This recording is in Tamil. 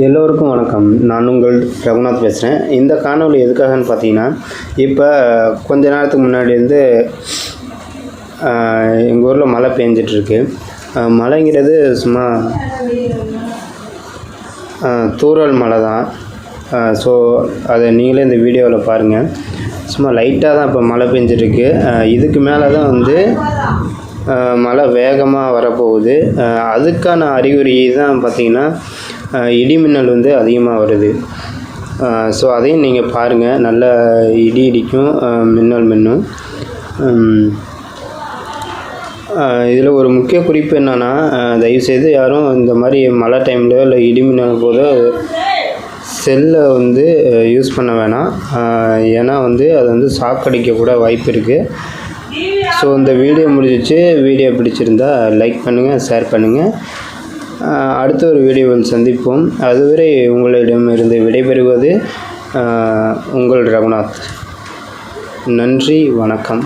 எல்லோருக்கும் வணக்கம். நான் உங்கள் ரகுநாத் பேசுகிறேன் இந்த காணொளி எதுக்காகன்னு பார்த்தீங்கன்னா இப்போ கொஞ்ச நேரத்துக்கு முன்னாடி வந்து எங்கள் ஊரில் மழை பெஞ்சிட்ருக்கு. மழைங்கிறது சும்மா தூரல் தூறல் மழை தான். ஸோ அதை நீங்களே இந்த வீடியோவில் பாருங்கள் சும்மா லைட்டாக தான் இப்போ மழை பெஞ்சிட்ருக்கு. இதுக்கு மேலே தான் வந்து மழை வேகமாக வரப்போகுது. அதுக்கான அறிகுறி தான் பார்த்திங்கன்னா இடிமின்னல் இடி மின்னல் வந்து அதிகமாக வருது. ஸோ அதையும் நீங்கள் பாருங்கள் நல்ல இடி இடிக்கும் மின்னல் மின்னும். இதில் ஒரு முக்கிய குறிப்பு என்னென்னா தயவுசெய்து யாரும் இந்த மாதிரி மழை டைமில் இல்லை இடி மின்னல் போது செல்லை வந்து யூஸ் பண்ண வேணாம். ஏன்னா வந்து அது வந்து சாக்கடிக்க கூட வாய்ப்பு இருக்குது ஸோ இந்த வீடியோ முடிஞ்சிச்சு. வீடியோ பிடிச்சிருந்தா லைக் பண்ணுங்கள் ஷேர் பண்ணுங்கள் அடுத்த ஒரு வீடியோவில் சந்திப்போம். அதுவரை உங்களிடமிருந்து விடைபெறுவது உங்கள் ரகுநாத். நன்றி வணக்கம்.